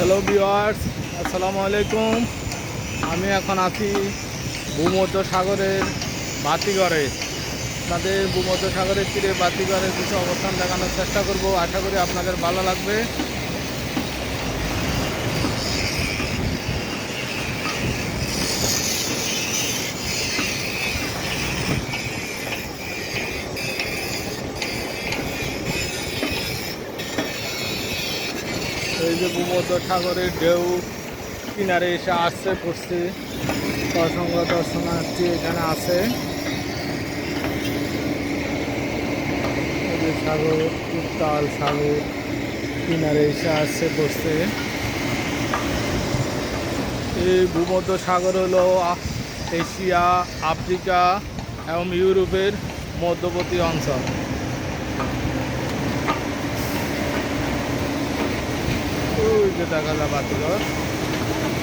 Hello viewers আসসালামু আলাইকুম আমি এখন আছি ভূমধ্য সাগরের বাতিঘরে। আপনাদের ভূমধ্য সাগরের তীরে বাতিঘরের কিছু অবস্থান দেখানোর চেষ্টা করব। আশা করি আপনাদের ভালো লাগবে। এই যে ভূমধ্য সাগরের ঢেউ কিনারে এসে আসছে, পড়ছে। অসংখ্য দর্শনার্থী এখানে আছে। সাগর, উত্তাল সাগর কিনারে এসে আসছে, পড়ছে। এই ভূমধ্য সাগর হলো এশিয়া, আফ্রিকা এবং ইউরোপের মধ্যবর্তী অঞ্চল। de tacar la batidora.